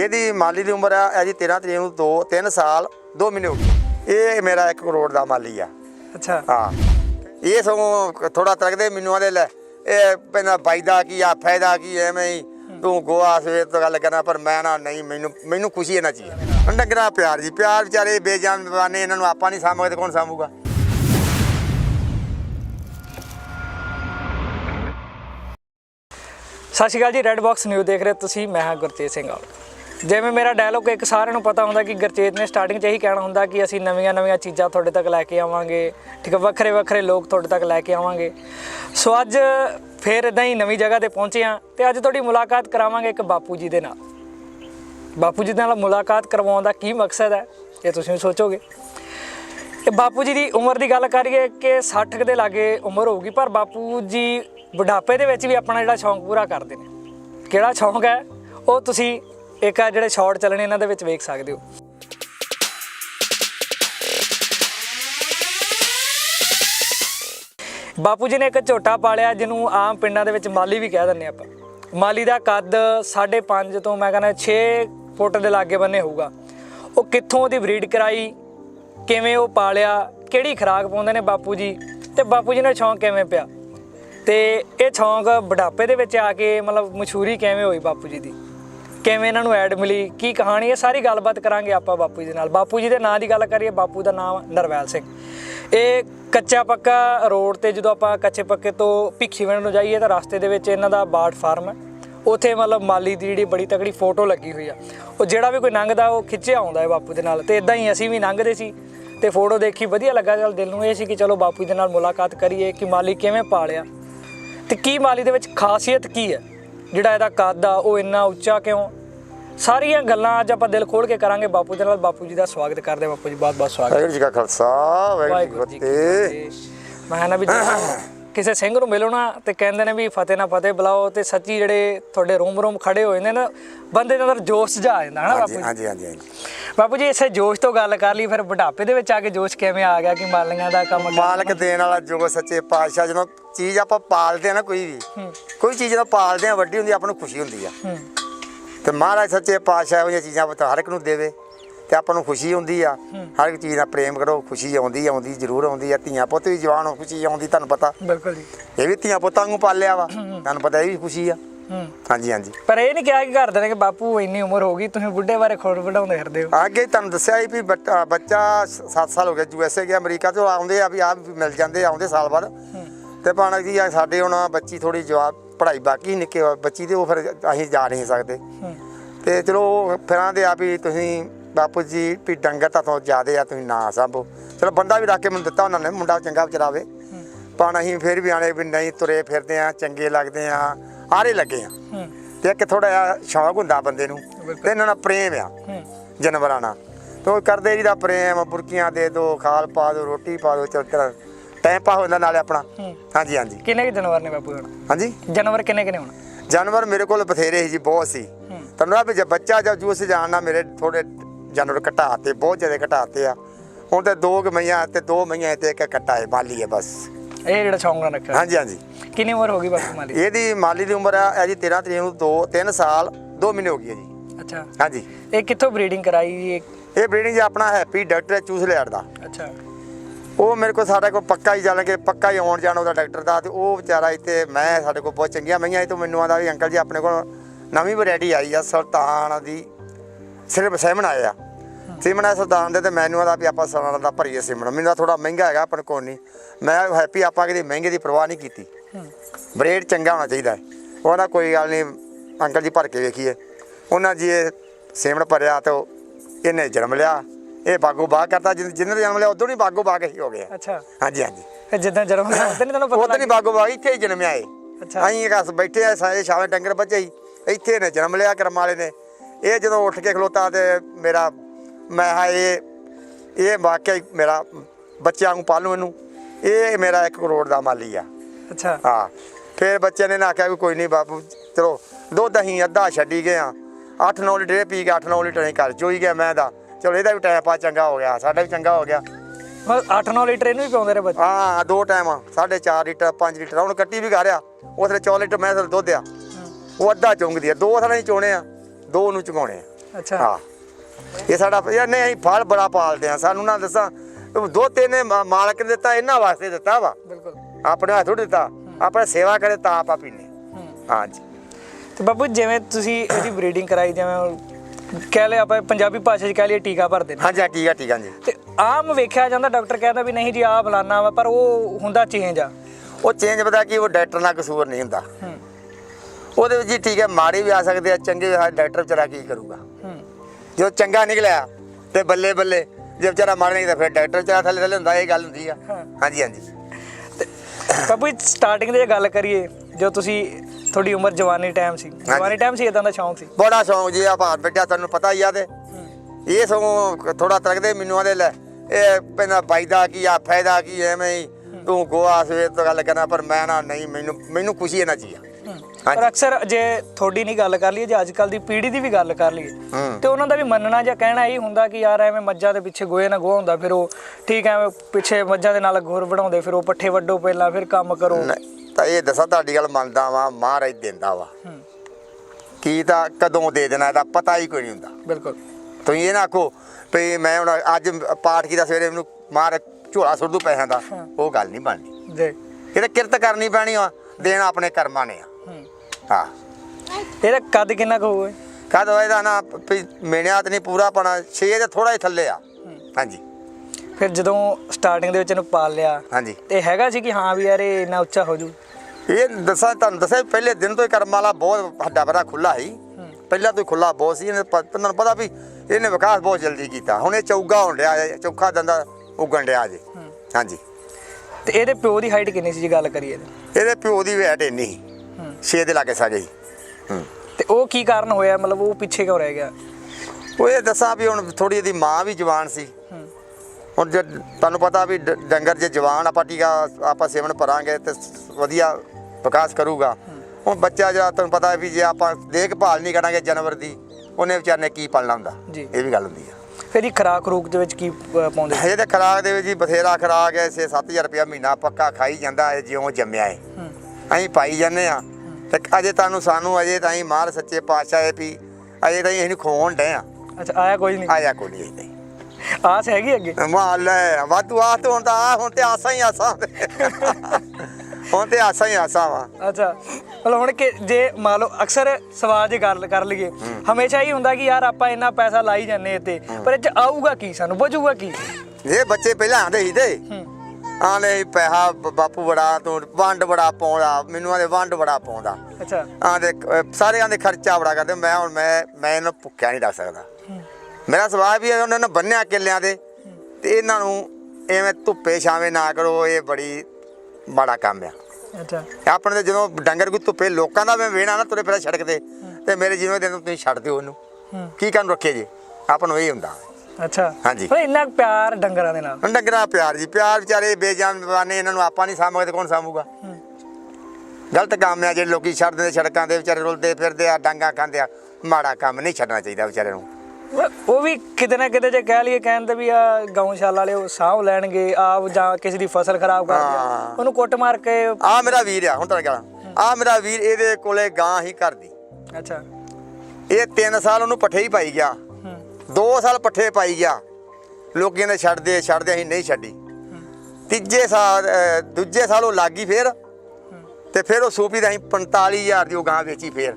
ਇਹਦੀ ਮਾਲੀ ਦੀ ਉਮਰ ਹੈ ਜੀ 13 ਤਰੀਕ ਨੂੰ 2 3 ਸਾਲ 2 ਮਹੀਨੇ ਹੋ ਗਏ। ਇਹ ਮੇਰਾ 1 ਕਰੋੜ ਦਾ ਮਾਲੀ ਆ। ਅੱਛਾ। ਹਾਂ। ਇਹ ਸਗੋਂ ਥੋੜਾ ਤਰਕਦੇ ਮੈਨੂੰ ਆਦੇ ਲੈ ਇਹ ਪਹਿਲਾਂ ਫਾਇਦਾ ਕੀ ਆ ਫਾਇਦਾ ਕੀ ਐਵੇਂ ਹੀ ਤੂੰ ਗੋਆ ਸਵੇਰ ਤੋਂ ਗੱਲ ਕਰਨਾ ਪਰ ਮੈਂ ਨਾ ਨਹੀਂ ਮੈਨੂੰ ਮੈਨੂੰ ਖੁਸ਼ੀ ਇਹਨਾਂ ਚੀਜ਼ ਡੰਗਰਾ ਪਿਆਰ ਜੀ ਪਿਆਰ ਵਿਚਾਰੇ ਬੇਜਾਨ ਬਵਾਨੇ ਇਹਨਾਂ ਨੂੰ ਆਪਾਂ ਨਹੀਂ ਸਾਂਭਾਂਗੇ ਤੇ ਕੌਣ ਸਾਂਭੂਗਾ? ਸਤਿ ਸ਼੍ਰੀ ਅਕਾਲ ਜੀ ਰੈੱਡ ਬਾਕਸ ਨਿਊ ਦੇਖ ਰਹੇ ਤੁਸੀਂ ਮੈਂ ਹਾਂ ਗੁਰਤੇਜ ਸਿੰਘ ਔਲ ਜਿਵੇਂ ਮੇਰਾ ਡਾਇਲੋਗ ਇੱਕ ਸਾਰਿਆਂ ਨੂੰ ਪਤਾ ਹੁੰਦਾ ਕਿ ਗੁਰਤੇਜ ਨੇ ਸਟਾਰਟਿੰਗ 'ਚ ਇਹੀ ਕਹਿਣਾ ਹੁੰਦਾ ਕਿ ਅਸੀਂ ਨਵੀਆਂ-ਨਵੀਆਂ ਚੀਜ਼ਾਂ ਤੁਹਾਡੇ ਤੱਕ ਲੈ ਕੇ ਆਵਾਂਗੇ। ਠੀਕ ਹੈ ਵੱਖਰੇ-ਵੱਖਰੇ ਲੋਕ ਤੁਹਾਡੇ ਤੱਕ ਲੈ ਕੇ ਆਵਾਂਗੇ। ਸੋ ਅੱਜ ਫੇਰ ਇਦਾਂ ਹੀ ਨਵੀਂ ਜਗ੍ਹਾ ਤੇ ਪਹੁੰਚੇ ਹਾਂ ਤੇ ਅੱਜ ਤੁਹਾਡੀ ਮੁਲਾਕਾਤ ਕਰਾਵਾਂਗੇ ਇੱਕ ਬਾਪੂ ਜੀ ਦੇ ਨਾਲ। ਬਾਪੂ ਜੀ ਦੇ ਨਾਲ ਮੁਲਾਕਾਤ ਕਰਵਾਉਣ ਦਾ ਕੀ ਮਕਸਦ ਹੈ, ਇਹ ਤੁਸੀਂ ਵੀ ਸੋਚੋਗੇ। ਇਹ ਬਾਪੂ ਜੀ ਦੀ ਉਮਰ ਦੀ ਗੱਲ ਕਰੀਏ ਕਿ 60 ਕੁ ਦੇ ਲਾਗੇ ਉਮਰ ਹੋਊਗੀ, ਪਰ ਬਾਪੂ ਜੀ ਬੁਢਾਪੇ ਦੇ ਵਿੱਚ ਵੀ ਆਪਣਾ ਜਿਹੜਾ ਸ਼ੌਂਕ ਪੂਰਾ ਕਰਦੇ ਨੇ। ਕਿਹੜਾ ਸ਼ੌਂਕ ਹੈ, ਉਹ ਤੁਸੀਂ ਇੱਕ ਆ ਜਿਹੜੇ ਸ਼ਾਰਟ ਚੱਲਣੇ, ਇਹਨਾਂ ਦੇ ਵਿੱਚ ਵੇਖ ਸਕਦੇ ਹੋ। ਬਾਪੂ ਜੀ ਨੇ ਇੱਕ ਝੋਟਾ ਪਾਲਿਆ, ਜਿਹਨੂੰ ਆਮ ਪਿੰਡਾਂ ਦੇ ਵਿੱਚ ਮਾਲੀ ਵੀ ਕਹਿ ਦਿੰਦੇ ਆਪਾਂ। ਮਾਲੀ ਦਾ ਕੱਦ 5.5 ਤੋਂ ਮੈਂ ਕਹਿੰਦਾ 6 ਫੁੱਟ ਦੇ ਲਾਗੇ ਬੰਨੇ ਹੋਊਗਾ। ਉਹ ਕਿੱਥੋਂ ਉਹਦੀ ਬਰੀਡ ਕਰਾਈ, ਕਿਵੇਂ ਉਹ ਪਾਲਿਆ, ਕਿਹੜੀ ਖੁਰਾਕ ਪਾਉਂਦੇ ਨੇ ਬਾਪੂ ਜੀ, ਤੇ ਬਾਪੂ ਜੀ ਨੇ ਸ਼ੌਂਕ ਕਿਵੇਂ ਪਿਆ? ਤੇ ਇਹ ਸ਼ੌਂਕ ਬੁਢਾਪੇ ਦੇ ਵਿੱਚ ਆ ਕੇ ਮਤਲਬ ਮਸ਼ਹੂਰੀ ਕਿਵੇਂ ਹੋਈ ਬਾਪੂ ਜੀ ਦੀ? ਕਿਵੇਂ ਇਹਨਾਂ ਨੂੰ ਐਡ ਮਿਲੀ, ਕੀ ਕਹਾਣੀ, ਇਹ ਸਾਰੀ ਗੱਲਬਾਤ ਕਰਾਂਗੇ ਆਪਾਂ ਬਾਪੂ ਜੀ ਦੇ ਨਾਲ। ਬਾਪੂ ਜੀ ਦੇ ਨਾਂ ਦੀ ਗੱਲ ਕਰੀਏ, ਬਾਪੂ ਦਾ ਨਾਮ ਨਰਵੈਲ ਸਿੰਘ। ਇਹ ਕੱਚਾ ਪੱਕਾ ਰੋਡ ਤੇ ਜਦੋਂ ਆਪਾਂ ਕੱਚੇ ਪੱਕੇ ਤੋਂ ਭਿੱਖੀਵਿੰਡ ਨੂੰ ਜਾਈਏ ਤਾਂ ਰਸਤੇ ਦੇ ਵਿੱਚ ਇਹਨਾਂ ਦਾ ਬਾੜ ਫਾਰਮ ਹੈ। ਉਥੇ ਮਤਲਬ ਮਾਲੀ ਦੀ ਜਿਹੜੀ ਬੜੀ ਤਕੜੀ ਫੋਟੋ ਲੱਗੀ ਹੋਈ ਆ। ਉਹ ਜਿਹੜਾ ਵੀ ਕੋਈ ਲੰਘਦਾ ਉਹ ਖਿੱਚਿਆ ਆਉਂਦਾ ਹੈ ਬਾਪੂ ਦੇ ਨਾਲ। ਤੇ ਇਦਾਂ ਹੀ ਅਸੀਂ ਵੀ ਲੰਘਦੇ ਸੀ। ਤੇ ਫੋਟੋ ਦੇਖੀ, ਵਧੀਆ ਲੱਗਾ ਚਲ, ਦਿਲ ਨੂੰ ਇਹ ਸੀ ਕਿ ਚਲੋ ਬਾਪੂ ਦੇ ਨਾਲ ਮੁਲਾਕਾਤ ਕਰੀਏ ਕਿ ਮਾਲੀ ਕਿਵੇਂ ਪਾਲਿਆ। ਤੇ ਕੀ ਮਾਲੀ ਦੇ ਵਿੱਚ ਖਾਸੀਅਤ ਕੀ ਹੈ? ਜਿਹੜਾ ਇਹਦਾ ਕੱਦ ਆ ਉਹ ਇੰਨਾ ਉੱਚਾ ਕਿਉਂ? ਸਾਰੀਆਂ ਗੱਲਾਂ ਅੱਜ ਆਪਾਂ ਦਿਲ ਖੋਲ ਕੇ ਕਰਾਂਗੇ। ਬਾਪੂ ਦੇ ਨਾਲ ਬਾਪੂ ਜੀ ਦਾ ਸਵਾਗਤ ਕਰਦੇ ਬਾਪੂ ਜੀ ਬਹੁਤ ਬਹੁਤ ਸਵਾਗਤ। ਵਾਹਿਗੁਰੂ ਜੀ ਕਾ ਖਾਲਸਾ ਵਾਹਿਗੁਰੂ ਜੀ ਕੀ ਫਤਿਹ। ਮੈਂ ਨਾ ਵੀ ਕਿਸੇ ਸਿੰਘ ਨੂੰ ਮਿਲੋ ਨਾ ਤੇ ਕਹਿੰਦੇ ਨੇ ਵੀ ਫਤਿਹ ਨਾ ਫਤਿਹ ਬੁਲਾਓ ਤੇ ਸੱਚੀ ਜਿਹੜੇ ਤੁਹਾਡੇ ਰੋਮ ਰੋਮ ਖੜੇ ਹੋਏ ਨੇ ਨਾ ਬੰਦੇ ਦੇ ਅੰਦਰ ਜੋਸ਼ ਜਾ ਆ ਜਾਂਦਾ ਹਨਾ ਬਾਪੂ ਜੀ? ਹਾਂਜੀ ਹਾਂਜੀ ਹਾਂਜੀ। ਬਾਪੂ ਜੀ ਇਸੇ ਜੋਸ਼ ਤੋਂ ਗੱਲ ਕਰ ਲਈ ਫਿਰ ਬੁਢਾਪੇ ਦੇ ਵਿੱਚ ਆ ਕੇ ਜੋਸ਼ ਕਿਵੇਂ ਆ ਗਿਆ ਕਿ ਮਾਲੀਆਂ ਦਾ ਕੰਮ? ਮਾਲਕ ਦੇਣ ਵਾਲਾ ਜੋ ਸੱਚੇ ਪਾਤਸ਼ਾਹ ਜਦੋਂ ਚੀਜ਼ ਆਪਾਂ ਪਾਲਦੇ ਆ ਨਾ ਕੋਈ ਵੀ ਹੂੰ। ਕੋਈ ਚੀਜ਼ ਜਦੋਂ ਪਾਲਦੇ ਆ ਵੱਡੀ ਹੁੰਦੀ ਆਪਾਂ ਨੂੰ ਖੁਸ਼ੀ ਹੁੰਦੀ ਆ। ਹੂੰ। ਤੇ ਮਹਾਰਾਜ ਸੱਚੇ ਪਾਤਸ਼ਾਹ ਜਿਹੀਆਂ ਚੀਜ਼ਾਂ ਹਰ ਇੱਕ ਨੂੰ ਦੇਵੇ। ਤੇ ਆਪਾਂ ਨੂੰ ਖੁਸ਼ੀ ਹੁੰਦੀ ਆ। ਹਰ ਇੱਕ ਚੀਜ਼ ਨਾਲ ਪ੍ਰੇਮ ਕਰੋ ਖੁਸ਼ੀ ਆਉਂਦੀ ਆਉਂਦੀ ਜ਼ਰੂਰ ਆਉਂਦੀ ਆ। ਧੀਆਂ ਪੁੱਤ ਵੀ ਜਵਾਨ ਹੋ ਖੁਸ਼ੀ ਆਉਂਦੀ ਤੁਹਾਨੂੰ ਪਤਾ। ਬਿਲਕੁਲ ਜੀ। ਇਹ ਵੀ ਧੀਆਂ ਪੁੱਤਾਂ ਨੂੰ ਪਾਲਿਆ ਵਾ। ਤੁਹਾਨੂੰ ਪਤਾ ਇਹ ਵੀ ਖੁਸ਼ੀ ਆ। ਹਾਂਜੀ ਹਾਂਜੀ। ਪਰ ਇਹ ਨਹੀਂ ਕਿਹਾ ਕਿ ਘਰਦੇ ਨੇ ਕਿ ਬਾਪੂ ਇੰਨੀ ਉਮਰ ਹੋ ਗਈ ਤੁਸੀਂ ਬੁੱਢੇ ਬਾਰੇ ਖੋੜ ਵਡਾਉਂਦੇ ਫਿਰਦੇ ਹੋ। ਅੱਗੇ ਤੁਹਾਨੂੰ ਦੱਸਿਆ ਸੀ ਵੀ ਬੱਚਾ ਬੱਚਾ 7 ਸਾਲ ਹੋ ਗਿਆ ਯੂਐਸਏ ਗਿਆ ਅਮਰੀਕਾ ਤੋਂ ਆਉਂਦੇ ਆ ਵੀ ਆ ਮਿਲ ਜਾਂਦੇ ਆਉਂਦੇ ਸਾਲ ਬਾਅਦ। ਤੇ ਪਾਣਾ ਜੀ ਸਾਡੇ ਹੁਣ ਬੱਚੀ ਥੋੜੀ ਜਵਾਬ ਪੜ੍ਹਾਈ ਬਾਕੀ ਨਿੱਕੇ ਬੱਚੀ ਤੇ ਉਹ ਫਿਰ ਅਸੀਂ ਜਾ ਨਹੀਂ ਸਕਦੇ। ਤੇ ਚਲੋ ਫਿਰਾਂ ਦੇ ਆ ਵੀ ਤੁਸੀਂ ਬਾਪੂ ਜੀ ਵੀ ਡੰਗਰ ਤਾਂ ਤੋਂ ਜ਼ਿਆਦੇ ਆ ਤੁਸੀਂ ਨਾ ਸਾਂਭੋ। ਚਲੋ ਬੰਦਾ ਵੀ ਰੱਖ ਕੇ ਮੈਨੂੰ ਦਿੱਤਾ ਉਹਨਾਂ ਨੇ ਮੁੰਡਾ ਚੰਗਾ ਵਿਚਰਾਵੇ ਪਰ ਅਸੀਂ ਫਿਰ ਵੀ ਆਣੇ ਵੀ ਨਹੀਂ ਤੁਰੇ ਫਿਰਦੇ ਆ ਚੰਗੇ ਲੱਗਦੇ ਆ ਆਰੇ ਲੱਗੇ ਆ। ਤੇ ਇੱਕ ਥੋੜਾ ਜਿਹਾ ਸ਼ੌਕ ਹੁੰਦਾ ਬੰਦੇ ਨੂੰ। ਤੇ ਇਹਨਾਂ ਨਾਲ ਪ੍ਰੇਮ ਆ ਜਾਨਵਰਾਂ ਨਾਲ। ਤੇ ਕਰਦੇ ਜੀ ਦਾ ਪ੍ਰੇਮ ਬੁਰਕੀਆਂ ਦੇ ਦੋ ਖਾਲ ਪਾ ਦੋ ਰੋਟੀ ਪਾ ਦੋ ਚਲ ਤੇਰਾ ਟਾਈਮ ਪਾ ਹੁੰਦਾ ਨਾਲੇ ਆਪਣਾ। ਹਾਂਜੀ ਹਾਂਜੀ। ਕਿੰਨੇ ਕੁ ਜਾਨਵਰ ਨੇ ਬਾਪੂ ਹਾਂਜੀ? ਜਾਨਵਰ ਕਿੰਨੇ ਕਿੰਨੇ ਹੁਣ? ਜਾਨਵਰ ਮੇਰੇ ਕੋਲ ਬਥੇਰੇ ਸੀ ਜੀ ਬਹੁਤ ਸੀ। ਤੁਹਾਨੂੰ ਆ ਵੀ ਜੇ ਬੱਚਾ ਜਦ ਜੂਸ ਜਾਣਨਾ ਮੇਰੇ ਥੋੜੇ ਜਾਨਵਰ ਘਟਾਤੇ ਬਹੁਤ ਜ਼ਿਆਦਾ ਘਟਾਤੇ ਆ। ਹੁਣ ਤੇ ਦੋ ਕੁ ਮਈਆਂ ਤੇ ਦੋ ਮਈਆਂ ਤੇ ਇੱਕ ਕੱਟਾ ਹੈ ਮਾਲੀ ਹੈ ਬਸ। ਇਹ ਜਿਹੜਾ ਸ਼ੌਂਕ ਨਾਲ ਰੱਖਿਆ? ਹਾਂਜੀ ਹਾਂਜੀ। ਕਿੰਨੀ ਉਮਰ ਹੋ ਗਈ ਬਾਪੂ ਮਾਲੀ? ਇਹਦੀ ਮਾਲੀ ਦੀ ਉਮਰ ਆ ਹੈ ਜੀ 13 ਤਰੀਕ ਨੂੰ 2 3 ਸਾਲ 2 ਮਹੀਨੇ ਹੋ ਗਈ ਹੈ ਜੀ। ਅੱਛਾ। ਹਾਂਜੀ। ਇਹ ਕਿੱਥੋਂ ਬਰੀਡਿੰਗ ਕਰਾਈ? ਇਹ ਇਹ ਬਰੀਡਿੰਗ ਜੀ ਆਪਣਾ ਹੈਪੀ ਡਾਕਟਰ ਚੂਸ ਲਿਆੜ ਦਾ। ਅੱਛਾ। ਉਹ ਮੇਰੇ ਕੋਲ ਸਾਡੇ ਕੋਲ ਪੱਕਾ ਹੀ ਚੱਲ ਕੇ ਪੱਕਾ ਹੀ ਆਉਣ ਜਾਣ ਉਹਦਾ ਡਾਕਟਰ ਦਾ ਤੇ ਉਹ ਵਿਚਾਰਾ ਇੱਥੇ ਮੈਂ ਸਾਡੇ ਕੋਲ ਬਹੁਤ ਚੰਗੀਆਂ ਮਈਆਂ ਤੋਂ ਮੈਨੂੰ ਆਦਾ ਵੀ ਅੰਕਲ ਜੀ ਆਪਣੇ ਕੋਲ ਨਵੀਂ ਵੈਰਾਈਟੀ ਆਈ ਆ ਸੁਲਤਾਨ ਦੀ ਸਿਰਫ ਸੈਮਨ ਆਇਆ ਸਿਮਣਾ ਸੁਲਤਾਨ ਦੇ ਤੇ ਮੈਨੂੰ ਆਦਾ ਵੀ ਆਪਾਂ ਸੋਨਾ ਦਾ ਭਰੀਏ ਸਿਮਣ। ਮੈਨੂੰ ਥੋੜਾ ਮਹਿੰਗਾ ਹੈਗਾ ਆਪਣੇ ਕੋਲ ਨਹੀਂ। ਮੈਂ ਹੈਪੀ ਆਪਾਂ ਕਿਤੇ ਮਹਿੰਗੇ ਦੀ ਪਰਵਾਹ ਨਹੀਂ ਕੀਤੀ। ਹੂੰ। ਬ੍ਰੇਡ ਚੰਗਾ ਹੋਣਾ ਚਾਹੀਦਾ। ਹੈ ਉਹਦਾ ਕੋਈ ਗੱਲ ਨਹੀਂ ਅੰਕਲ ਜੀ ਭਰ ਕੇ ਵੇਖੀਏ। ਉਹਨਾਂ ਜੀ ਇਹ ਸੇਮਣ ਭਰਿਆ ਤੇ ਇਹਨੇ ਜਨਮ ਲਿਆ। ਇਹ ਬਾਗੋ ਬਾਗ ਕਰਤਾ। ਜਿਨ- ਜਨਮ ਲਿਆ ਉਦੋਂ ਨਹੀਂ ਬਾਗੋ ਬਾਗ ਹੀ ਹੋ ਗਿਆ। ਅੱਛਾ। ਹਾਂਜੀ ਹਾਂਜੀ। ਜਿੱਦਾਂ ਜਨਮ ਹੋਇਆ ਉਦੋਂ ਨਹੀਂ ਤੁਹਾਨੂੰ ਪਤਾ ਉਦੋਂ ਨਹੀਂ ਬਾਗੋ ਬਾਗ ਇੱਥੇ ਹੀ ਜਨਮਿਆ ਏ ਅੱਛਾ। ਅਸੀਂ ਬੈਠੇ ਆ ਸਾਰੇ ਸ਼ਾਮੇ ਡੰਗਰ ਬੱਚੇ ਹੀ ਇੱਥੇ ਨੇ ਜਨਮ ਲਿਆ ਕਰਮ ਵਾਲੇ ਨੇ। ਇਹ ਜਦੋਂ ਉੱਠ ਕੇ ਖਲੋਤਾ ਤੇ ਮੇਰਾ ਮੈਂ ਹਾਂ ਇਹ ਇਹ ਵਾਕਿਆ ਹੀ ਮੇਰਾ ਬੱਚਿਆਂ ਨੂੰ ਪਾਲੂ ਇਹਨੂੰ। ਇਹ ਮੇਰਾ 1 ਕਰੋੜ ਦਾ ਮਾਲੀ ਆ। ਅੱਛਾ। ਹਾਂ। ਫਿਰ ਬੱਚੇ ਨੇ ਨਾ ਆਖਿਆ ਵੀ ਕੋਈ ਨਹੀਂ ਬਾਪੂ ਚਲੋ ਦੁੱਧ ਅਸੀਂ ਅੱਧਾ ਛੱਡੀ ਗਏ ਆ। 8-9 ਲੀਟਰ ਪੀ ਕੇ 8-9 ਲੀਟਰ ਅਸੀਂ ਘਰ ਚੋਈ ਗਿਆ ਮੈਂ ਦਾ ਚਲੋ ਇਹਦਾ ਵੀ ਟਾਈਮ ਪਾ ਚੰਗਾ ਹੋ ਗਿਆ ਸਾਡਾ ਵੀ ਚੰਗਾ ਹੋ ਗਿਆ। ਬਸ 8-9 ਲੀਟਰ ਇਹਨੂੰ ਵੀ ਪਿਆਉਂਦੇ ਰਹੇ ਬੱਚੇ। ਹਾਂ ਦੋ ਟਾਈਮ 4.5 ਲੀਟਰ 5 ਲੀਟਰ। ਹੁਣ ਕੱਟੀ ਵੀ ਗਾ ਰਿਆ ਉਸਲੇ 4 ਲੀਟਰ ਮੈਂ ਦੁੱਧ ਆ। ਉਹ ਅੱਧਾ ਚੁੰਗਦੀ ਆ ਦੋ ਥਾਂ ਹੀ ਚੋਣੇ ਆ। ਦੋ ਨੂੰ ਚੁਗਾਉਣੇ ਆ। ਅੱਛਾ। ਹਾਂ। ਇਹ ਸਾਡਾ ਯਾਰ ਨਹੀਂ ਅਸੀਂ ਫਲ ਬੜਾ ਪਾਲਦੇ ਆ ਸਾਨੂੰ ਨਾ ਦੱਸਾਂ ਦੋ ਤਿੰਨ ਮਾ- ਮਾਲਕ ਨੇ ਦਿੱਤਾ ਇਹਨਾਂ ਵਾਸਤੇ ਦਿੱਤਾ ਵਾ। ਬਿਲਕੁਲ। ਆਪਣੇ ਹੱਥੋਂ ਦਿੱਤਾ। ਆਪਣੇ ਸੇਵਾ ਕਰੇ ਤਾਂ ਆਪਾਂ ਪੀਨੇ ਹੂੰ। ਹਾਂਜੀ। ਤੇ ਬਾਪੂ ਜਿਵੇਂ ਤੁਸੀਂ ਇਹਦੀ ਬਰੀਡਿੰਗ ਕਰਾਈ ਜਿਵੇਂ ਉਹ ਕਹਿ ਲਿਆ ਆਪਾਂ ਪੰਜਾਬੀ ਭਾਸ਼ਾ 'ਚ ਕਹਿ ਲਈਏ ਟੀਕਾ ਭਰਦੇ ਨੇ। ਹਾਂਜੀ ਹਾਂ, ਠੀਕ ਆ ਠੀਕ ਆ ਜੀ ਤੇ ਆਮ ਵੇਖਿਆ ਜਾਂਦਾ ਡਾਕਟਰ ਕਹਿੰਦਾ ਵੀ ਨਹੀਂ ਜੀ ਆਹ ਫਲਾਨਾ ਵਾ ਪਰ ਉਹ ਹੁੰਦਾ ਚੇਂਜ ਆ। ਉਹ ਚੇਂਜ ਪਤਾ ਕੀ ਉਹ ਡਾਕਟਰ ਨਾਲ ਕਸੂਰ ਨਹੀਂ ਹੁੰਦਾ। ਹੂੰ। ਉਹਦੇ ਵਿੱਚ ਜੀ ਠੀਕ ਹੈ ਮਾੜੇ ਵੀ ਆ ਸਕਦੇ ਆ ਚੰਗੇ ਵੀ ਆ ਡਾਕਟਰ ਵਿਚਾਰਾ ਕੀ ਕਰੂਗਾ। ਹੂੰ ਜੋ ਚੰਗਾ ਨਿਕਲਿਆ ਤੇ ਬੱਲੇ ਬੱਲੇ ਜੇ ਵਿਚਾਰਾ ਮਾੜਾ ਨਹੀਂ ਤਾਂ ਫਿਰ ਡਾਕਟਰ ਵਿਚਾਰਾ ਥੱਲੇ ਥੱਲੇ ਹੁੰਦਾ ਇਹ ਗੱਲ ਹੁੰਦੀ ਆ। ਹਾਂ। ਹਾਂਜੀ ਹਾਂਜੀ। ਬਾਪੂ ਸਟਾਰਟਿੰਗ ਦੇ ਗੱਲ ਕਰੀਏ ਜੋ ਤੁਸੀਂ ਤੁਹਾਡੀ ਉਮਰ ਜਵਾਨੀ ਟਾਈਮ ਸੀ। ਜਵਾਨੀ ਟਾਈਮ ਸੀ ਇਦਾਂ ਦਾ ਸ਼ੌਂਕ ਸੀ? ਬੜਾ ਸ਼ੌਂਕ ਜੀ ਆ ਭਾਰ ਬੇਟਾ ਤੁਹਾਨੂੰ ਪਤਾ ਹੀ ਆ ਤੇ। ਇਹ ਸਗੋਂ ਥੋੜਾ ਤਰਕਦੇ ਮੈਨੂੰ ਆਦੇ ਲੈ ਇਹ ਪਹਿਲਾਂ ਫਾਇਦਾ ਕੀ ਆ ਫਾਇਦਾ ਕੀ ਐਵੇਂ ਹੀ। ਤੂੰ ਗੋਆ ਸਵੇਰ ਤੋਂ ਗੱਲ ਕਰਨਾ ਪਰ ਮੈਂ ਨਾ ਨਹੀਂ ਮੈਨੂੰ ਮੈਨੂੰ ਖੁਸ਼ੀ ਹੈ ਨਾ ਜੀ ਆ। ਪਰ ਅਕਸਰ ਜੇ ਤੁਹਾਡੀ ਨਹੀਂ ਗੱਲ ਕਰ ਲਈਏ ਜੇ ਅੱਜ ਕੱਲ ਦੀ ਪੀੜ੍ਹੀ ਦੀ ਵੀ ਗੱਲ ਕਰ ਲਈਏ ਤੇ ਉਹਨਾਂ ਦਾ ਵੀ ਮੰਨਣਾ ਜਾਂ ਕਹਿਣਾ ਇਹ ਹੁੰਦਾ ਕਿ ਯਾਰ ਐਵੇਂ ਮੱਝਾਂ ਦੇ ਪਿੱਛੇ ਗੋਏ ਨਾ ਗੋਹਾ ਹੁੰਦਾ ਫਿਰ ਉਹ ਠੀਕ ਐ ਐਵੇਂ ਪਿੱਛੇ ਮੱਝਾਂ ਦੇ ਨਾਲ ਗੁਰ ਬਣਾਉਂਦੇ ਫਿਰ ਉਹ ਪੱਠੇ ਵੱਡੋ ਪਹਿਲਾਂ ਫਿਰ ਕੰਮ ਕਰੋ। ਤਾਂ ਇਹ ਦੱਸਾਂ ਤੁਹਾਡੀ ਗੱਲ ਮੰਨਦਾ ਵਾਂ ਮਹਾਰਾਜ ਦਿੰਦਾ ਵਾ। ਕੀ ਤਾਂ ਕਦੋਂ ਦੇ ਦੇਣਾ ਇਹਦਾ ਪਤਾ ਹੀ ਕੋਈ ਨਹੀਂ ਹੁੰਦਾ। ਬਿਲਕੁਲ। ਤੁਸੀਂ ਇਹ ਨਾ ਆਖੋ ਵੀ ਮੈਂ ਹੁਣ ਅੱਜ ਪਾਠ ਕੀਤਾ ਸਵੇਰੇ ਮੈਨੂੰ ਮਾਰ ਝੋਲਾ ਸੁੱਟ ਦੂ ਪੈਸਿਆਂ ਦਾ। ਉਹ ਗੱਲ ਨਹੀਂ ਬਣਨੀ। ਜੀ ਇਹ ਕਿਰਤ ਕਰਨੀ ਪੈਣੀ ਆ ਦੇਣਾ ਆਪਣੇ ਕਰਮਾਂ ਨੇ ਆ। ਹੂੰ। ਇਹਦਾ ਕੱਦ ਕਿੰਨਾ ਕੁ ਹੋਵੇ ਕਦ ਇਹਦਾ ਨਾ ਮਿਹਨਤ ਨਹੀਂ ਪੂਰਾ ਪਣਾ 6 ਦੇ ਥੋੜਾ ਹੀ ਥੱਲੇ ਆ। ਹਾਂਜੀ। ਫਿਰ ਜਦੋਂ ਸਟਾਰਟਿੰਗ ਦੇ ਵਿੱਚ ਇਹਨੂੰ ਪਾਲ ਲਿਆ ਹਾਂਜੀ। ਤੇ ਹੈਗਾ ਸੀ ਕਿ ਹਾਂ ਵੀ ਯਾਰ ਇਹ ਇੰਨਾ ਉੱਚਾ ਹੋ ਜੂ? ਇਹ ਦੱਸਾਂ ਤੁਹਾਨੂੰ ਦੱਸਿਆ ਪਹਿਲੇ ਦਿਨ ਤੋਂ ਹੀ ਕਰਮ ਵਾਲਾ ਬਹੁਤ ਹੱਡਾ ਬੜਾ ਖੁੱਲਾ ਸੀ। ਪਹਿਲਾਂ ਤੋਂ ਹੀ ਖੁੱਲਾ ਬਹੁਤ ਸੀ ਇਹਨੇ ਪ- ਤੁਹਾਨੂੰ ਪਤਾ ਵੀ ਇਹਨੇ ਵਿਕਾਸ ਬਹੁਤ ਜਲਦੀ ਕੀਤਾ। ਹੁਣ ਇਹ ਚੌਗਾ ਹੋਣ ਡਿਆ ਹੈ, ਚੌਖਾ ਦੰਦਾ ਉਗਣ ਡਿਆ ਜੇ। ਹਾਂਜੀ। ਤੇ ਇਹਦੇ ਪਿਓ ਦੀ ਹਾਈਟ ਕਿੰਨੀ ਸੀ ਜੀ ਗੱਲ ਕਰੀਏ ਤੇ? ਇਹਦੇ ਪਿਓ ਦੀ ਵੈਟ ਇੰਨੀ ਸੀ। 6 ਦੇ ਲਾਗੇ ਸਾਗੇ ਸੀ ਹੂੰ। ਤੇ ਉਹ ਕੀ ਕਾਰਨ ਹੋਇਆ? ਮਤਲਬ ਉਹ ਪਿੱਛੇ ਕਿਉਂ ਰਹਿ ਗਿਆ? ਉਹ ਇਹ ਦੱਸਾਂ ਵੀ ਹੁਣ ਥੋੜੀ ਇਹਦੀ ਮਾਂ ਵੀ ਜਵਾਨ ਸੀ। ਹੂੰ। ਹੁਣ ਜੇ ਤੁਹਾਨੂੰ ਪਤਾ ਵੀ ਡੰਗਰ ਜੇ ਜਵਾਨ ਆਪਾਂ ਟੀਕਾ ਆਪਾਂ ਸੇਵਨ ਭਰਾਂਗੇ ਤੇ ਵਧੀਆ ਵਿਕਾਸ ਕਰੂਗਾ। ਹੁਣ ਬੱਚਾ ਜਿਹੜਾ ਤੁਹਾਨੂੰ ਪਤਾ ਵੀ ਜੇ ਆਪਾਂ ਦੇਖਭਾਲ ਨਹੀਂ ਕਰਾਂਗੇ ਜਾਨਵਰ ਦੀ ਉਹਨੇ ਵਿਚਾਰੇ ਕੀ ਪਾਲਣਾ ਹੁੰਦਾ। ਇਹ ਵੀ ਗੱਲ ਹੁੰਦੀ ਆ। ਫਿਰ ਇਹ ਖਰਾਕ ਰੂਕ ਦੇ ਵਿੱਚ ਕੀ ਪਾਉਂਦੇ? ਹਜੇ ਤੇ ਖਰਾਕ ਦੇ ਵਿੱਚ ਜੀ ਬਥੇਰਾ ਖਰਾਕ ਹੈ 6-7000 ਰੁਪਇਆ ਮਹੀਨਾ ਪੱਕਾ ਖਾਈ ਜਾਂਦਾ ਹੈ ਜਿਉਂ ਜੰਮਿਆ ਹੈ ਹੂੰ। ਅਸੀਂ ਪਾਈ ਜਾਂਦੇ ਆ ਤੇ ਅਜੇ ਤੁਹਾਨੂੰ ਸਾਨੂੰ ਅਜੇ ਤਾਂ ਹੀ ਮਾਰ ਸੱਚੇ ਪਾਤਸ਼ਾਹ ਹੈ ਵੀ ਅਜੇ ਤਾਂ ਅਸੀਂ ਇਹਨੂੰ ਖਵਾਉਣ ਡਏ ਆ। ਅੱਛਾ ਆਇਆ ਕੋਈ ਨਹੀਂ? ਆਇਆ ਕੋਈ ਨਹੀਂ ਆਸ ਹੈਗੀ ਅੱਗੇ? ਮਾਲ ਲੈ ਵਾਧੂ ਆਸ ਤੇ ਤਾਂ ਆ ਹੁਣ ਤੇ ਆਸਾਂ ਹੀ ਆਸਾਂ ਹੁਣ ਤੇ ਆਸਾਂ ਹੀ ਆਸਾਂ ਵਾ। ਅੱਛਾ ਮਤਲਬ ਹੁਣ ਕਿ ਜੇ ਮੰਨ ਲਓ ਅਕਸਰ ਸਵਾਲ ਜੇ ਗੱਲ ਕਰ ਲਈਏ ਹਮੇਸ਼ਾ ਹੀ ਹੁੰਦਾ ਕਿ ਯਾਰ ਆਪਾਂ ਇੰਨਾ ਪੈਸਾ ਲਾਈ ਜਾਂਦੇ ਤੇ ਪਰ ਇਹ ਚ ਆਊਗਾ ਕੀ ਸਾਨੂੰ ਬਚੂਗਾ ਕੀ? ਇਹ ਬੱਚੇ ਪਹਿਲਾਂ ਆਂਦੇ ਸੀ ਤੇ। ਆਂਦੇ ਸੀ ਪੈਸਾ ਬ- ਬਾਪੂ ਬੜਾ ਤੂੰ ਵੰਡ ਬੜਾ ਪਾਉਂਦਾ ਮੈਨੂੰ ਆਂਦੇ ਵੰਡ ਬੜਾ ਪਾਉਂਦਾ। ਅੱਛਾ। ਆਂਦੇ ਸਾਰੇ ਆਂਦੇ ਖਰਚਾ ਬੜਾ ਕਰਦੇ ਮੈਂ ਹੁਣ ਮੈਂ ਮੈਂ ਇਹਨੂੰ ਭੁੱਖਿਆ ਨਹੀਂ ਰੱਖ ਸਕਦਾ। ਮੇਰਾ ਸਵਾਲ ਵੀ ਹੈ ਉਹਨਾਂ ਨੇ ਬੰਨਿਆ ਕਿੱਲਿਆਂ ਦੇ ਤੇ ਇਹਨਾਂ ਨੂੰ ਐਵੇਂ ਧੁੱਪੇ ਛਾਵੇਂ ਨਾ ਕਰੋ ਇਹ ਬੜੀ ਮਾੜਾ ਕੰਮ ਆ। ਅੱਛਾ। ਆਪਣੇ ਤੇ ਜਦੋਂ ਡੰਗਰ ਕੋਈ ਧੁੱਪੇ ਲੋਕਾਂ ਦਾ ਮੈਂ ਵੇਣਾ ਨਾ ਤੁਰੇ ਫਿਰਾਂ ਸੜਕ ਤੇ ਤੇ ਮੇਰੇ ਜਿਵੇਂ ਦਿਨ ਤੁਸੀਂ ਛੱਡ ਦਿਓ ਉਹਨੂੰ ਹੂੰ। ਕੀ ਕਰਨ ਰੱਖੇ ਜੀ? ਆਪਾਂ ਨੂੰ ਇਹ ਹੁੰਦਾ। ਅੱਛਾ। ਹਾਂਜੀ। ਪਰ ਇੰਨਾ ਕੁ ਪਿਆਰ ਡੰਗਰਾਂ ਦੇ ਨਾਲ? ਡੰਗਰਾਂ ਪਿਆਰ ਜੀ ਪਿਆਰ ਵਿਚਾਰੇ ਬੇਜਾਨ ਬਵਾਨੇ ਇਹਨਾਂ ਨੂੰ ਆਪਾਂ ਨਹੀਂ ਸਾਂਭਾਂਗੇ ਤੇ ਕੌਣ ਸਾਂਭੂਗਾ। ਗਲਤ ਕੰਮ ਆ ਜਿਹੜੇ ਲੋਕੀ ਛੱਡ ਦਿੰਦੇ ਸੜਕਾਂ ਦੇ ਵਿਚਾਰੇ ਰੁਲਦੇ ਫਿਰਦੇ ਆ ਡਾਂਗਾ ਖਾਂਦੇ ਆ। ਮਾੜਾ ਕੰਮ ਨਹੀਂ ਛੱਡਣਾ ਚਾਹੀਦਾ ਵਿਚਾਰੇ ਨੂੰ। ਉਹ- ਵੀ ਕਿਤੇ ਨਾ ਕਿਤੇ ਜੇ ਕਹਿ ਲਈਏ ਕਹਿੰਦੇ ਵੀ ਆ ਗਊਸ਼ਾਲਾ ਵਾਲੇ ਉਹ ਸਾਂਭ ਲੈਣਗੇ ਆ ਜਾਂ ਕਿਸੇ ਦੀ ਫਸਲ ਖਰਾਬ ਕਰ ਦਿਆ। ਉਹਨੂੰ ਕੁੱਟ ਮਾਰ ਕੇ ਆ ਮੇਰਾ ਵੀਰ ਆ ਹੁਣ ਤਾਂ ਗੱਲ ਆ। ਮੇਰਾ ਵੀਰ ਇਹਦੇ ਕੋਲੇ ਗਾਂ ਹੀ ਕਰਦੀ ਅੱਛਾ। ਇਹ 3 ਸਾਲ ਉਹਨੂੰ ਪੱਠੇ ਹੀ ਪਾਈ ਗਿਆ। 2 ਸਾਲ ਪੱਠੇ ਪਾਈ ਗਿਆ। ਲੋਕੀ ਨੇ ਛੱਡਦੇ ਛੱਡਦੇ ਅਸੀਂ ਨਹੀਂ ਛੱਡੀ। ਤੀਜੇ ਸਾਲ ਦੂਜੇ ਸਾਲ ਉਹ ਲੱਗੀ ਫੇਰ। ਤੇ ਫਿਰ ਉਹ ਸੂਪੀ ਦਾ ਅਸੀਂ 45000 ਦੀ ਉਹ ਗਾਂ ਵੇਚੀ ਫੇਰ।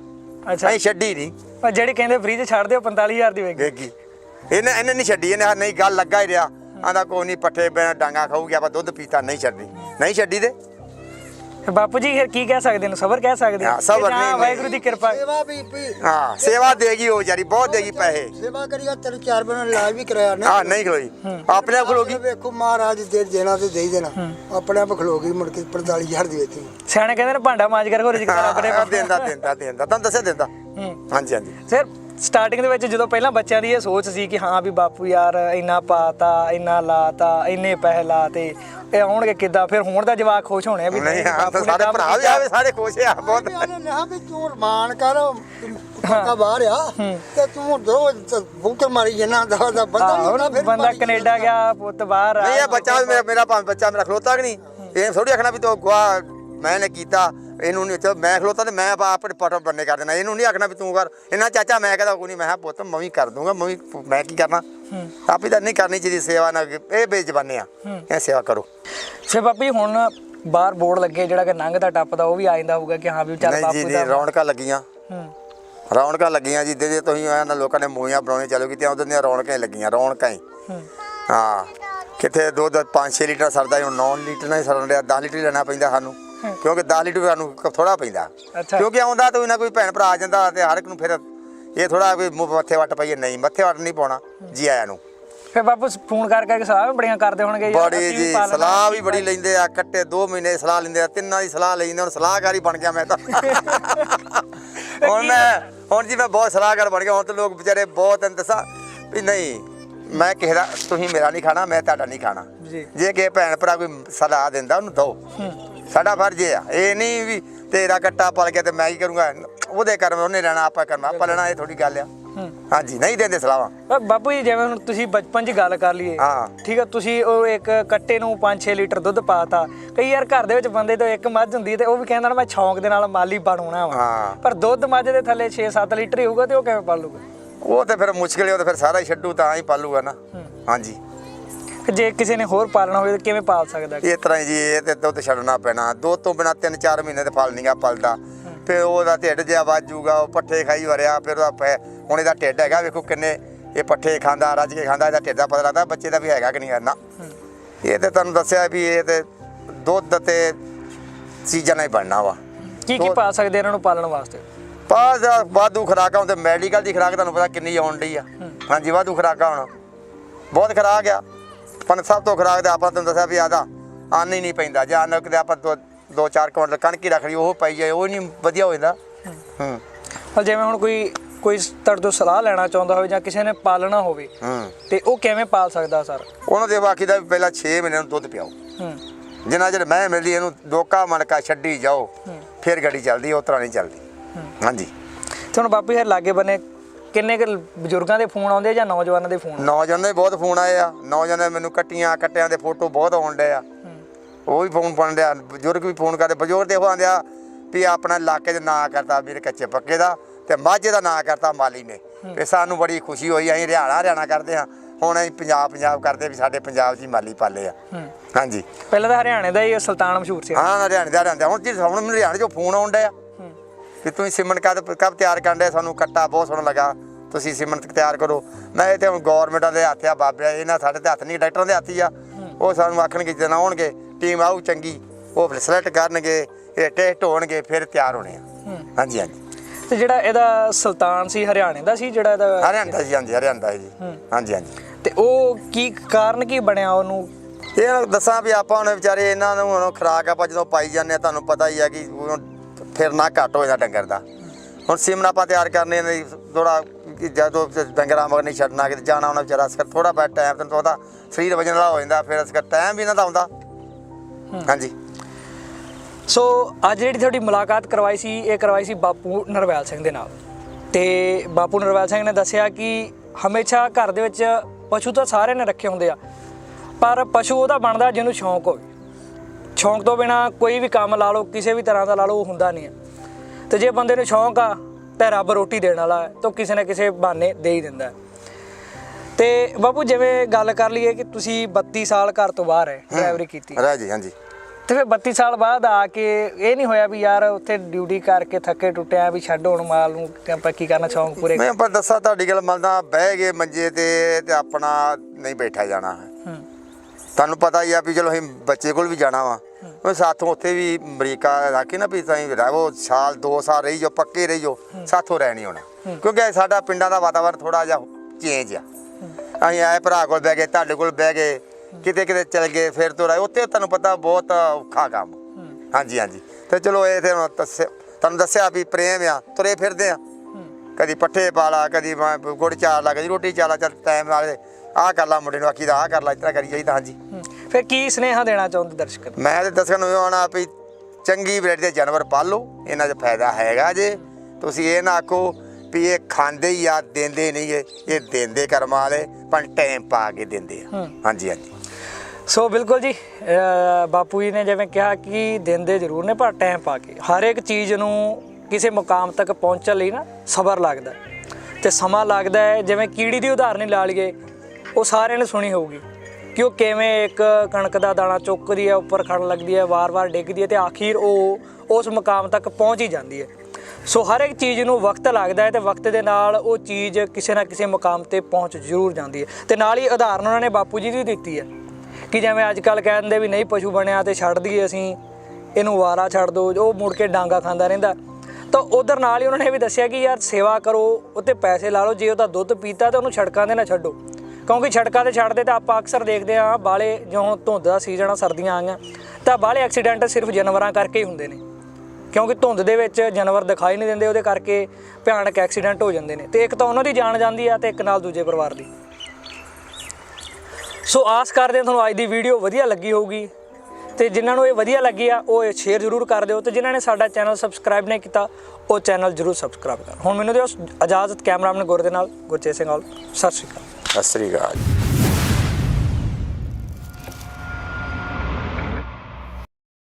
ਅੱਛਾ। ਅਸੀਂ ਛੱਡੀ ਨਹੀਂ। ਪਰ ਜਿਹੜੀ ਕਹਿੰਦੇ ਫ੍ਰੀ ਚ ਛੱਡ ਦਿਓ 45000 ਦੀ ਵੇਗੀ ਇਹਨੇ ਇਹਨੇ ਨਹੀਂ ਛੱਡੀ ਇਹਨੇ ਨਹੀਂ ਗੱਲ ਲੱਗਾ ਹੀ ਰਿਹਾ। ਆਂਦਾ ਕੋਈ ਨਹੀਂ ਪੱਠੇ ਬਿਨਾ ਡਾਂਗਾ ਖਾਊਗੀ ਆਪਾਂ ਦੁੱਧ ਪੀਤਾ ਨਹੀਂ ਛੱਡੀ। ਨਹੀਂ ਛੱਡੀ ਤੇ? ਫਿਰ ਬਾਪੂ ਜੀ ਫਿਰ ਕੀ ਕਹਿ ਸਕਦੇ ਨੇ? ਸਬਰ ਕਹਿ ਸਕਦੇ ਹਾਂ, ਸਬਰ ਜਾਂ ਨਹੀਂ। ਵਾਹਿਗੁਰੂ ਦੀ ਕਿਰਪਾ ਸੇਵਾ ਵੀ ਵੀ ਹਾਂ ਸੇਵਾ ਦੇਗੀ ਉਹ ਵਿਚਾਰੀ ਬਹੁਤ ਦੇਗੀ ਪੈਸੇ। ਸੇਵਾ ਕਰੀਆ ਤਿੰਨ ਚਾਰ ਬਣਾ ਇਲਾਜ ਵੀ ਕਰਾਇਆ ਨੇ। ਹਾਂ ਨਹੀਂ ਖਲੋਈ। ਆਪਣੇ ਆਪ ਖਲੋਗੀ? ਵੇਖੋ ਮਹਾਰਾਜ ਦੇ ਦੇਣਾ ਤੇ ਦੇ ਹੀ ਦੇਣਾ। ਆਪਣੇ ਆਪ ਖਲੋ ਗਈ ਮੁੜ ਕੇ 45000 ਦੀ ਵੇਚੀ ਸਿਆਣੇ ਕਹਿੰਦੇ ਨੇ ਭਾਂਡਾ ਮਾਂਜ ਕਰ ਹੋਰ ਜਿਕਰ ਨੇ। ਹਾਂ, ਦਿੰਦਾ ਦਿੰਦਾ ਦਿੰਦਾ। ਤੁਹਾਨੂੰ ਦੱਸਿਆ ਦਿੰਦਾ? ਹਾਂਜੀ ਹਾਂਜੀ। ਸਰ ਸਟਾਰਟਿੰਗ ਦੇ ਵਿੱਚ ਜਦੋਂ ਪਹਿਲਾਂ ਬੱਚਿਆਂ ਦੀ ਇਹ ਸੋਚ ਸੀ ਕਿ ਹਾਂ ਵੀ ਬਾਪੂ ਯਾਰ ਇੰਨਾ ਪਾਤਾ ਇੰਨਾ ਲਾਤਾ ਇੰਨੇ ਪੈਸੇ ਲਾਤੇ ਇਹ ਆਉਣਗੇ ਕਿੱਦਾਂ? ਫਿਰ ਹੁਣ ਦਾ ਜਵਾਕ ਖੁਸ਼ ਹੋਣੇ ਆ ਵੀ ਨਹੀਂ ਹਾਂ ਤਾਂ ਸਾਡੇ ਭਰਾ ਵੀ ਕੀਤਾ। ਆਵੇ ਸਾਰੇ ਖੁਸ਼ ਆ ਬਹੁਤ। ਨਹਾ ਵੀ ਤੂੰ ਰਮਾਨ ਕਰ ਪੱਕਾ ਬਾਹਰ ਆ ਤੇ ਤੂੰ ਰੋਜ਼ ਬੁੱਕਰ ਮਾਰੀ ਜਨਾ ਦਾ ਦਾ ਬੰਦਾ ਨਹੀਂ ਬੰਦਾ ਕੈਨੇਡਾ ਗਿਆ ਪੁੱਤ ਬਾਹਰ ਆ ਨਹੀਂ ਇਹ ਬੱਚਾ ਮੇਰਾ ਮੇਰਾ ਬੱਚਾ ਮੇਰਾ ਖਲੋਤਾ ਕਿ ਨਹੀਂ? ਇਹ ਥੋੜੀ ਆਖਣਾ ਵੀ ਤੂੰ ਗਵਾ ਮੈਂ ਨੇ ਕੀਤਾ। ਇਹਨੂੰ ਨਹੀਂ ਤੇ ਮੈਂ ਖਲੋਤਾ ਤੇ ਮੈਂ ਆਪ ਆਪਣੇ ਪਟੋ ਬੰਨੇ ਕਰ ਦੇਣਾ। ਇਹਨੂੰ ਨਹੀਂ ਆਖਣਾ ਵੀ ਤੂੰ ਕਰ। ਇਹਨਾਂ ਚਾਚਾ ਮੈਂ ਕਹਦਾ ਕੋਈ ਨਹੀਂ ਮੈਂ ਕਿਹਾ ਪੁੱਤ ਮੈਂ ਵੀ ਕਰ ਦੂੰਗਾ ਮੈਂ ਵੀ ਮੈਂ ਕੀ ਕਰਨਾ? ਆਪੀ ਤਾਂ ਨਹੀਂ ਕਰਨੀ ਚਾਹੀਦੀ ਸੇਵਾ ਨਾ ਇਹ ਬੇਜ਼ਬਾਨੇ ਆ। ਇਹ ਸੇਵਾ ਕਰੋ। ਫੇ ਬਾਪੂ ਹੁਣ ਬਾਹਰ ਬੋਰਡ ਲੱਗੇ ਜਿਹੜਾ ਕਿ ਲੰਘਦਾ ਟੱਪਦਾ ਉਹ ਵੀ ਆ ਜਾਂਦਾ ਹੋਊਗਾ ਕਿ ਹਾਂ ਵੀ ਚੱਲ ਬਾਪੂ ਜੀ ਦਾ। ਰੌਣਕਾਂ ਲੱਗੀਆਂ। ਹੂੰ। ਰੌਣਕਾਂ ਲੱਗੀਆਂ ਜਿੱਦੇ ਜੇ ਤੁਸੀਂ ਇਹਨਾਂ ਲੋਕਾਂ ਨੇ ਮੂਵੀਆਂ ਬਣਾਉਣੀਆਂ ਚਾਲੂ ਕੀਤੀਆਂ ਉਦੋਂ ਦੀਆਂ ਰੌਣਕਾਂ ਹੀ ਲੱਗੀਆਂ ਰੌਣਕਾਂ ਹੀ। ਹੂੰ। ਹਾਂ ਕਿੱਥੇ ਦੁੱਧ 5-6 ਲੀਟਰ ਸਰਦਾ ਹੁਣ 9 ਲੀਟਰ ਨਹੀਂ ਸਰਨ ਰਿਹਾ 10 ਲੀਟਰ ਹੀ ਲੈਣਾ ਪੈਂਦਾ ਸਾਨੂੰ। ਕਿਉਂਕਿ 10 ਲੀਟਰ ਸਾਨੂੰ ਥੋੜਾ ਪੈਂਦਾ। ਅੱਛਾ। ਕਿਉਂਕਿ ਆਉਂਦਾ ਤਾਂ ਕੋਈ ਨਾ ਕੋਈ ਭੈਣ ਭਰਾ ਆ ਜਾਂਦਾ ਤੇ ਹਰ ਇੱਕ ਨੂੰ ਫਿਰ ਇਹ ਥੋੜਾ ਮੂੰਹ ਮੱਥੇ ਵੱਟ ਪਈਏ ਨਹੀਂ ਮੱਥੇ ਵੱਟ ਨਹੀਂ ਪਾਉਣਾ ਜੀ ਆਇਆਂ ਨੂੰ। ਫੇ ਬਾਪੂ ਫੋਨ ਕਰ ਕਰਕੇ ਸਲਾਹ ਵੀ ਬੜੀਆਂ ਕਰਦੇ ਹੋਣਗੇ ਯਾਰ, ਬੜੀ ਅਸੀਂ ਵੀ ਜੀ। ਸਲਾਹ ਵੀ ਬੜੀ ਲੈਂਦੇ ਆ ਕੱਟੇ 2 ਮਹੀਨੇ ਸਲਾਹ ਲੈਂਦੇ ਆ ਤਿੰਨਾਂ ਦੀ ਸਲਾਹ ਲੈਂਦੇ ਹੁਣ ਸਲਾਹਕਾਰ ਹੀ ਬਣ ਗਿਆ ਮੈਂ ਤਾਂ। ਹੁਣ ਮੈਂ ਹੁਣ ਜੀ ਮੈਂ ਬਹੁਤ ਸਲਾਹਕਾਰ ਬਣ ਗਿਆ ਹੁਣ ਤੇ ਲੋਕ ਵਿਚਾਰੇ ਬਹੁਤ ਨੇ ਦੱਸਾਂ ਵੀ ਨਹੀਂ ਮੈਂ ਕਿਸੇ ਦਾ ਤੁਸੀਂ ਮੇਰਾ ਨਹੀਂ ਖਾਣਾ ਮੈਂ ਤੁਹਾਡਾ ਨਹੀਂ ਖਾਣਾ। ਜੀ। ਜੇ ਕਿਸੇ ਭੈਣ ਭਰਾ ਕੋਈ ਸਲਾਹ ਦਿੰਦਾ ਉਹਨੂੰ ਦੋ ਸਾਡਾ ਫਰਜ਼ ਇਹ ਆ। ਇਹ ਨਹੀਂ ਵੀ ਤੇਰਾ ਕੱਟਾ ਪਲ ਗਿਆ ਤੇ ਮੈਂ ਹੀ ਕਰੂੰਗਾ? ਉਹਦੇ ਕਰਮ ਉਹਨੇ ਲੈਣਾ ਆਪਾਂ ਕਰਨਾ। ਆਪਾਂ ਲੈਣਾ ਇਹ ਥੋੜੀ ਗੱਲ ਆ। ਹਾਂਜੀ ਨਹੀਂ ਦਿੰਦੇ ਸਲਾਹਾਂ। ਅ, ਬਾਪੂ ਜੀ ਜਿਵੇਂ ਹੁਣ ਤੁਸੀਂ ਬਚਪਨ 'ਚ ਗੱਲ ਕਰ ਲਈਏ। ਹਾਂ। ਠੀਕ ਹੈ ਤੁਸੀਂ ਉਹ ਇੱਕ ਕੱਟੇ ਨੂੰ 5-6 ਲੀਟਰ ਦੁੱਧ ਪਾਤਾ। ਕਈ ਯਾਰ ਘਰ ਦੇ ਵਿੱਚ ਬੰਦੇ ਤੋਂ ਇੱਕ ਮੱਝ ਹੁੰਦੀ ਤੇ ਉਹ ਵੀ ਕਹਿੰਦਾ ਮੈਂ ਸ਼ੌਂਕ ਦੇ ਨਾਲ ਮਾਲੀ ਬਣਾਉਣਾ ਵਾ। ਪਰ ਦੁੱਧ ਮੱਝ ਦੇ ਥੱਲੇ 6-7 ਲੀਟਰ ਹੀ ਹੋਊਗਾ ਤੇ ਉਹ ਕਿਵੇਂ ਪਾਲੂਗਾ? ਉਹ ਤੇ ਫਿਰ ਮੁਸ਼ਕਿਲ ਹੈ ਉਹ ਤੇ ਫਿਰ ਸਾਰਾ ਹੀ ਛੱਡੂ ਤਾਂ ਹੀ ਪਾਲੂਗਾ ਨਾ। ਹਾਂਜੀ। ਜੇ ਕਿਸੇ ਨੇ ਹੋਰ ਪਾਲਣਾ ਹੋਵੇ ਤਾਂ ਕਿਵੇਂ ਪਾਲ ਸਕਦਾ ਇਸ ਤਰ੍ਹਾਂ ਹੀ ਜੀ ਇਹ ਤੇ ਦੁੱਧ ਛੱਡਣਾ ਪੈਣਾ। ਦੁੱਧ ਤੋਂ ਬਿਨਾ 3-4 ਮਹੀਨੇ ਤੇ ਫਲ ਨਹੀਂਗਾ ਪਲਦਾ। ਫਿਰ ਉਹਦਾ ਢਿੱਡ ਜਿਹਾ ਵਾਜੂਗਾ ਉਹ ਪੱਠੇ ਖਾਈ ਵਰਿਆ ਫਿਰ ਉਹਦਾ ਪੈ- ਹੁਣ ਇਹਦਾ ਢਿੱਡ ਹੈਗਾ ਵੇਖੋ ਕਿੰਨੇ ਇਹ ਪੱਠੇ ਖਾਂਦਾ ਰੱਜ ਕੇ ਖਾਂਦਾ ਇਹਦਾ ਢਿੱਡ ਦਾ ਪਤਾ ਲੱਗਦਾ ਬੱਚੇ ਦਾ ਵੀ ਹੈਗਾ ਕਿ ਨਹੀਂ ਕਰਨਾ ਇਹ ਤੇ ਤੁਹਾਨੂੰ ਦੱਸਿਆ ਵੀ ਇਹ ਤੇ ਦੁੱਧ ਤੇ ਚੀਜ਼ਾਂ ਨਾਲ ਹੀ ਬਣਨਾ ਵਾ। ਕੀ ਕੀ ਪਾ ਸਕਦੇ ਇਹਨਾਂ ਨੂੰ ਪਾਲਣ ਵਾਸਤੇ? ਪਾਸ ਵਾਧੂ ਖੁਰਾਕਾਂ ਤੇ ਮੈਡੀਕਲ ਦੀ ਖੁਰਾਕ ਤੁਹਾਨੂੰ ਪਤਾ ਕਿੰਨੀ ਆਉਣ ਡਈ ਆ। ਹਾਂਜੀ ਵਾਧੂ ਖੁਰਾਕਾਂ ਹੁਣ। ਬਹੁਤ ਖੁਰਾਕ ਆ। ਪਰ ਸਭ ਤੋਂ ਖੁਰਾਕ ਦਾ ਆਪਾਂ ਤੁਹਾਨੂੰ ਦੱਸਿਆ ਵੀ ਆਦਾ ਆਨ ਹੀ ਨਹੀਂ ਪੈਂਦਾ। ਜਾਂ ਅਨਕ ਦੇ ਆਪਾਂ ਦੋ ਚਾਰ ਕੁਇੰਟਲ ਕਣਕ ਹੀ ਰੱਖ ਲਈ ਉਹ ਪਾਈ ਜਾਏ ਉਹ ਨਹੀਂ ਵਧੀਆ ਹੋ ਜਾਂਦਾ। ਹੂੰ। ਪਰ ਜਿਵੇਂ ਹੁਣ ਕੋਈ ਕੋਈ ਤੁਹਾਡੇ ਤੋਂ ਸਲਾਹ ਲੈਣਾ ਚਾਹੁੰਦਾ ਹੋਵੇ ਜਾਂ ਕਿਸੇ ਨੇ ਪਾਲਣਾ ਹੋਵੇ ਹੂੰ। ਤੇ ਉਹ ਕਿਵੇਂ ਪਾਲ ਸਕਦਾ ਸਰ? ਉਹਨਾਂ ਦੇ ਬਾਕੀ ਦਾ ਵੀ ਪਹਿਲਾਂ 6 ਮਹੀਨੇ ਨੂੰ ਦੁੱਧ ਪਿਆਓ। ਹੂੰ। ਜਿੰਨਾ ਚਿਰ ਮੈਂ ਮਿਲਦੀ ਇਹਨੂੰ ਦੋਕਾ ਮਣਕਾ ਛੱਡੀ ਜਾਓ ਫਿਰ ਗੱਡੀ ਚੱਲਦੀ ਉਹ ਤਰ੍ਹਾਂ ਨਹੀਂ ਚੱਲਦੀ। ਹਾਂਜੀ। ਤੇ ਹੁਣ ਬਾਪੂ ਇਹ ਲਾਗੇ ਬੰਨੇ ਕਿੰਨੇ ਕੁ ਬਜ਼ੁਰਗਾਂ ਦੇ ਫੋਨ ਆਉਂਦੇ ਆ ਜਾਂ ਨੌਜਵਾਨਾਂ ਦੇ ਫੋਨ? ਨੌਜਵਾਨਾਂ ਦੇ ਬਹੁਤ ਫੋਨ ਆਏ ਆ। ਨੌਜਵਾਨਾਂ ਦੇ ਮੈਨੂੰ ਕੱਟੀਆਂ ਕੱਟਿਆਂ ਦੇ ਫੋਟੋ ਬਹੁਤ ਆਉਣ ਡੇ ਆ। ਉਹ ਵੀ ਫੋਨ ਪਾਉਣ ਡਿਆ। ਬਜ਼ੁਰਗ ਵੀ ਫੋਨ ਕਰਦੇ। ਬਜ਼ੁਰਗ ਤੇ ਆਂਦੇ ਆ ਵੀ ਆਪਣਾ ਇਲਾਕੇ ਦੇ ਨਾਂ ਕਰਤਾ ਵੀਰ ਕੱਚੇ ਪੱਕੇ ਦਾ ਤੇ ਮਾਝੇ ਦਾ ਨਾਂ ਕਰਤਾ ਮਾਲੀ ਨੇ। ਤੇ ਸਾਨੂੰ ਬੜੀ ਖੁਸ਼ੀ ਹੋਈ। ਅਸੀਂ ਹਰਿਆਣਾ ਹਰਿਆਣਾ ਕਰਦੇ ਆ ਹੁਣ ਅਸੀਂ ਪੰਜਾਬ ਪੰਜਾਬ ਕਰਦੇ ਵੀ ਸਾਡੇ ਪੰਜਾਬ 'ਚ ਹੀ ਮਾਲੀ ਪਾਲੇ ਆ। ਹਾਂਜੀ। ਪਹਿਲਾਂ ਤਾਂ ਹਰਿਆਣੇ ਦਾ ਹੀ ਸੁਲਤਾਨ ਮਸ਼ਹੂਰ ਸੀ। ਹਾਂ ਹਰਿਆਣੇ ਦਾ ਹਰਿਆਣਾ। ਹੁਣ ਜੀ ਹੁਣ ਹਰਿਆਣੇ 'ਚੋਂ ਫੋਨ ਆਉਣ ਡਿਆ। ਵੀ ਤੁਸੀਂ ਸਿਮਨ ਕਦ ਕਬ ਤਿਆਰ ਕਰਨ ਡਏ ਸਾਨੂੰ ਕੱਟਾ ਬਹੁਤ ਸੋਹਣਾ ਲੱਗਾ। ਤੁਸੀਂ ਸਿਮਨ ਤਿਆਰ ਕਰੋ। ਮੈਂ ਇਹ ਤੇ ਹੁਣ ਗਵਰਨਮੈਂਟ ਦੇ ਹੱਥ ਆ ਬਾਬਿਆ ਇਹਨਾਂ ਸਾਡੇ ਤੇ ਹੱਥ ਨਹੀਂ ਡਾਕਟਰਾਂ ਦੇ ਹੱਥ ਹੀ ਆ। ਉਹ ਸਾਨੂੰ ਆਖਣਗੇ ਜਦੋਂ ਆਉਣਗੇ ਟੀਮ ਆਊ ਚੰਗੀ ਉਹ ਸਿਲੈਕਟ ਕਰਨਗੇ ਇਹ ਟੈਸਟ ਹੋਣਗੇ ਫਿਰ ਤਿਆਰ ਹੋਣੇ ਆ। ਹਾਂਜੀ ਹਾਂਜੀ। ਤੇ ਜਿਹੜਾ ਇਹਦਾ ਸੁਲਤਾਨ ਸੀ ਹਰਿਆਣੇ ਦਾ ਸੀ ਜਿਹੜਾ ਇਹਦਾ ਹਰਿਆਣਾ ਦਾ ਜੀ ਹਾਂਜੀ ਹਰਿਆਣਾ ਦਾ ਜੀ। ਹਾਂਜੀ ਹਾਂਜੀ। ਤੇ ਉਹ ਕੀ ਕਾਰਨ ਕੀ ਬਣਿਆ ਉਹਨੂੰ? ਇਹ ਦੱਸਾਂ ਵੀ ਆਪਾਂ ਹੁਣ ਵਿਚਾਰੇ ਇਹਨਾਂ ਨੂੰ ਹੁਣ ਖਰਾਕ ਆਪਾਂ ਜਦੋਂ ਪਾਈ ਜਾਂਦੇ ਆ ਤੁਹਾਨੂੰ ਪਤਾ ਹੀ ਆ ਕਿ ਹੁਣ ਫਿਰਨਾ ਘੱਟ ਹੋ ਜਾਂਦਾ ਡੰਗਰ ਦਾ। ਹੁਣ ਸਿਮਨ ਆਪਾਂ ਤਿਆਰ ਕਰਨੇ ਨੇ ਥੋੜਾ ਜਦੋਂ ਡੰਗਰਾਂ ਮਗਰ ਨਹੀਂ ਛੱਡਣਾ ਕਿ ਜਾਣਾ ਉਹਨਾਂ ਵਿਚਾਰਾ ਅਸਕਰ ਥੋੜਾ ਬੈ ਟਾਈਮ ਤੈਨੂੰ ਪਤਾ ਸਰੀਰ ਵਜਨ ਵਾਲਾ ਹੋ ਜਾਂਦਾ ਫਿਰ ਅਸਕਰ ਟਾਈਮ ਵੀ ਇਹਨਾਂ ਦਾ ਆਉਂਦਾ ਹਾਂਜੀ। ਸੋ ਅੱਜ ਜਿਹੜੀ ਤੁਹਾਡੀ ਮੁਲਾਕਾਤ ਕਰਵਾਈ ਸੀ ਇਹ ਕਰਵਾਈ ਸੀ ਬਾਪੂ ਨਰਵੈਲ ਸਿੰਘ ਦੇ ਨਾਲ। ਤੇ ਬਾਪੂ ਨਰਵੈਲ ਸਿੰਘ ਨੇ ਦੱਸਿਆ ਕਿ ਹਮੇਸ਼ਾ ਘਰ ਦੇ ਵਿੱਚ ਪਸ਼ੂ ਤਾਂ ਸਾਰਿਆਂ ਨੇ ਰੱਖੇ ਹੁੰਦੇ ਆ ਪਰ ਪਸ਼ੂ ਉਹਦਾ ਬਣਦਾ ਜਿਹਨੂੰ ਸ਼ੌਂਕ ਹੋਵੇ। ਸ਼ੌਂਕ ਤੋਂ ਬਿਨਾ ਕੋਈ ਵੀ ਕੰਮ ਲਾ ਲਓ ਕਿਸੇ ਵੀ ਤਰ੍ਹਾਂ ਦਾ ਲਾ ਲਓ ਉਹ ਹੁੰਦਾ ਨਹੀਂ ਹੈ। ਤੇ ਜੇ ਬੰਦੇ ਨੂੰ ਸ਼ੌਂਕ ਆ ਤਾਂ ਰੱਬ ਰੋਟੀ ਦੇਣ ਵਾਲਾ ਹੈ ਤਾਂ ਕਿਸੇ ਨਾ ਕਿਸੇ ਬਹਾਨੇ ਦੇ ਹੀ ਦਿੰਦਾ ਤੇ ਬਾਪੂ ਜਿਵੇਂ ਗੱਲ ਕਰ ਲਈਏ ਕਿ ਤੁਸੀਂ 32 ਸਾਲ ਘਰ ਤੋਂ ਬਾਹਰ ਹੈ ਡਰਾਈਵਰੀ ਕੀਤੀ। ਰਾਜ ਹਾਂਜੀ। ਤੇ ਫਿਰ 32 ਸਾਲ ਬਾਅਦ ਆ ਕੇ ਇਹ ਨਹੀਂ ਹੋਇਆ ਵੀ ਯਾਰ ਉੱਥੇ ਡਿਊਟੀ ਕਰਕੇ ਥੱਕੇ ਟੁੱਟਿਆ ਵੀ ਛੱਡ ਹੁਣ ਮਾਲ ਨੂੰ ਤੇ ਆਪਾਂ ਕੀ ਕਰਨਾ ਸ਼ੌਂਕ ਪੂਰੇ ਮੈਂ ਪਰ ਦੱਸਾਂ ਤੁਹਾਡੀ ਗੱਲ ਮੰਨਦਾ ਬਹਿ ਗਏ ਮੰਜੇ ਤੇ ਤੇ ਆਪਣਾ ਨਹੀਂ ਬੈਠਾ ਜਾਣਾ। ਤੁਹਾਨੂੰ ਪਤਾ ਹੀ ਆ ਵੀ ਚਲੋ ਅਸੀਂ ਬੱਚੇ ਕੋਲ ਵੀ ਜਾਣਾ ਵਾ। ਉਹ ਸਾਥੋਂ ਉੱਥੇ ਵੀ ਅਮਰੀਕਾ ਰੱਖੇ ਨਾ ਵੀ ਤੁਸੀਂ ਰਹੋ ਸਾਲ 2 ਸਾਲ ਰਹੀ ਜੋ ਪੱਕੇ ਰਹੀ ਜੋ ਸਾਥੋਂ ਰਹਿ ਨਹੀਂ ਹੋਣਾ। ਕਿਉਂਕਿ ਸਾਡਾ ਪਿੰਡਾਂ ਦਾ ਵਾਤਾਵਰਨ ਥੋੜਾ ਜਿਹਾ ਚੇਂਜ ਆ। ਅਸੀਂ ਆਏ ਭਰਾ ਕੋਲ ਬਹਿ ਗਏ ਤੁਹਾਡੇ ਕੋਲ ਬਹਿ ਗਏ ਕਿਤੇ ਕਿਤੇ ਚਲ ਗਏ ਫਿਰ ਤੋਂ ਆਏ ਉੱਥੇ ਤੁਹਾਨੂੰ ਪਤਾ ਬਹੁਤ ਔਖਾ ਕੰਮ। ਹਾਂਜੀ ਹਾਂਜੀ। ਤੇ ਚਲੋ ਇਹ ਤੇ ਤੁਹਾਨੂੰ ਦੱਸਿਆ ਵੀ ਪ੍ਰੇਮ ਆ ਤੁਰੇ ਫਿਰਦੇ ਆ। ਕਦੀ ਪੱਠੇ ਪਾਲਾ ਕਦੀ ਗੁੜ ਚਾਰ ਲਾ ਕਦੀ ਰੋਟੀ ਚਾਲਾ ਚੱਲ ਟਾਈਮ ਨਾਲ ਆਹ ਕਰ ਲਾ ਮੁੰਡੇ ਨੂੰ ਆਖੀ ਦਾ ਆਹ ਕਰ ਲਾ ਤਰ੍ਹਾਂ ਕਰੀ ਜਾਈਦਾ ਹਾਂਜੀ। ਫਿਰ ਕੀ ਸੁਨੇਹਾ ਦੇਣਾ ਚਾਹੁੰਦੇ ਦਰਸ਼ਕ ਨੂੰ? ਮੈਂ ਤੇ ਦੱਸਣ ਨੂੰ ਇਹ ਆਉਣਾ ਵੀ ਚੰਗੀ ਵੈਰਾਈਟੀ ਦੇ ਜਾਨਵਰ ਪਾਲੋ ਇਹਨਾਂ 'ਚ ਫਾਇਦਾ ਹੈਗਾ ਜੇ ਤੁਸੀਂ ਇਹ ਨਾ ਆਖੋ ਵੀ ਇਹ ਖਾਂਦੇ ਹੀ ਆ ਦਿੰਦੇ ਨਹੀਂ ਇਹ ਦਿੰਦੇ ਕਰਮਾਂ ਵਾਲੇ ਪਰ ਟਾਈਮ ਪਾ ਕੇ ਦਿੰਦੇ ਆ। ਹਾਂਜੀ ਹਾਂਜੀ ਸੋ ਬਿਲਕੁਲ ਜੀ ਬਾਪੂ ਜੀ ਨੇ ਜਿਵੇਂ ਕਿਹਾ ਕਿ ਦਿੰਦੇ ਜ਼ਰੂਰ ਨੇ ਪਰ ਟਾਈਮ ਪਾ ਕੇ ਹਰ ਇੱਕ ਚੀਜ਼ ਨੂੰ ਕਿਸੇ ਮੁਕਾਮ ਤੱਕ ਪਹੁੰਚਣ ਲਈ ਨਾ ਸਬਰ ਲੱਗਦਾ। ਤੇ ਸਮਾਂ ਲੱਗਦਾ ਹੈ ਜਿਵੇਂ ਕੀੜੀ ਦੀ ਉਦਾਹਰਨ ਹੀ ਲਾ ਲਈਏ ਉਹ ਸਾਰਿਆਂ ਨੇ ਸੁਣੀ ਹੋਊਗੀ। ਕਿ ਉਹ ਕਿਵੇਂ ਇੱਕ ਕਣਕ ਦਾ ਦਾਣਾ ਚੁੱਕਦੀ ਹੈ, ਉੱਪਰ ਖੜਨ ਲੱਗਦੀ ਹੈ, ਵਾਰ-ਵਾਰ ਡਿੱਗਦੀ ਹੈ ਤੇ ਆਖੀਰ ਉਹ ਉਸ ਮੁਕਾਮ ਤੱਕ ਪਹੁੰਚ ਹੀ ਜਾਂਦੀ ਹੈ। ਸੋ ਹਰ ਇੱਕ ਚੀਜ਼ ਨੂੰ ਵਕਤ ਲੱਗਦਾ ਹੈ ਤੇ ਵਕਤ ਦੇ ਨਾਲ ਉਹ ਚੀਜ਼ ਕਿਸੇ ਨਾ ਕਿਸੇ ਮੁਕਾਮ ਤੇ ਪਹੁੰਚ ਜ਼ਰੂਰ ਜਾਂਦੀ ਹੈ। ਤੇ ਨਾਲ ਹੀ ਉਦਾਹਰਨ ਉਹਨਾਂ ਨੇ ਬਾਪੂ ਜੀ ਦੀ ਦਿੱਤੀ ਹੈ ਕਿ ਜਿਵੇਂ ਅੱਜ ਕੱਲ ਕਹਿੰਦੇ ਵੀ ਨਹੀਂ ਪਸ਼ੂ ਬਣਿਆ ਤੇ ਛੱਡ ਦਈਏ ਅਸੀਂ, ਇਹਨੂੰ ਵਾਰਾ ਛੱਡ ਦਿਓ ਉਹ ਮੁੜ ਕੇ ਡਾਂਗਾ ਖਾਂਦਾ ਰਹਿੰਦਾ। ਤਾਂ ਉਧਰ ਨਾਲ ਹੀ ਉਹਨਾਂ ਨੇ ਇਹ ਵੀ ਦੱਸਿਆ ਕਿ ਯਾਰ ਸੇਵਾ ਕਰੋ ਉੱਤੇ ਪੈਸੇ ਲਾ ਲਓ, ਜੇ ਉਹਦਾ ਦੁੱਧ ਪੀਤਾ ਤਾਂ ਉਹਨੂੰ ਛੜਕਾਂ ਦੇ ਨਾ ਛੱਡੋ। ਕਿਉਂਕਿ ਛੜਕਾਂ ਤੇ ਛੱਡਦੇ ਤਾਂ ਆਪਾਂ ਅਕਸਰ ਦੇਖਦੇ ਹਾਂ ਬਾਲੇ ਜਿਉਂ ਧੁੰਦ ਦਾ ਸੀਜ਼ਨ ਆ, ਸਰਦੀਆਂ ਆਈਆਂ ਤਾਂ ਬਾਲੇ ਐਕਸੀਡੈਂਟ ਸਿਰਫ ਜਾਨਵਰਾਂ ਕਰਕੇ ਹੀ ਹੁੰਦੇ ਨੇ। ਕਿਉਂਕਿ ਧੁੰਦ ਦੇ ਵਿੱਚ ਜਾਨਵਰ ਦਿਖਾਈ ਨਹੀਂ ਦਿੰਦੇ, ਉਹਦੇ ਕਰਕੇ ਭਿਆਨਕ ਐਕਸੀਡੈਂਟ ਹੋ ਜਾਂਦੇ ਨੇ। ਤੇ ਇੱਕ ਤਾਂ ਉਹਨਾਂ ਦੀ ਜਾਨ ਜਾਂਦੀ ਆ ਤੇ ਇੱਕ ਨਾਲ ਦੂਜੇ ਪਰਿਵਾਰ ਦੀ। ਸੋ ਆਸ ਕਰਦੇ ਹਾਂ ਤੁਹਾਨੂੰ ਅੱਜ ਦੀ ਵੀਡੀਓ ਵਧੀਆ ਲੱਗੀ ਹੋਊਗੀ। ਤੇ ਜਿਨ੍ਹਾਂ ਨੂੰ ਇਹ ਵਧੀਆ ਲੱਗੀ ਆ, ਉਹ ਸ਼ੇਅਰ ਜ਼ਰੂਰ ਕਰ ਦਿਓ। ਤੇ ਜਿਨ੍ਹਾਂ ਨੇ ਸਾਡਾ ਚੈਨਲ ਸਬਸਕ੍ਰਾਈਬ ਨਹੀਂ ਕੀਤਾ, ਉਹ ਚੈਨਲ ਜ਼ਰੂਰ ਸਬਸਕ੍ਰਾਈਬ ਕਰ। ਹੁਣ ਮੈਨੂੰ ਦਿਓ ਇਜਾਜ਼ਤ ਕੈਮਰਾਮੈਨ ਗੁਰ ਦੇ ਨਾਲ ਗੁਰਚੇ ਸਿੰਘ ਔਲ ਸਤਿ ਸ਼੍ਰੀ ਅਕਾਲ। ਸਤਿ ਸ੍ਰੀ ਅਕਾਲ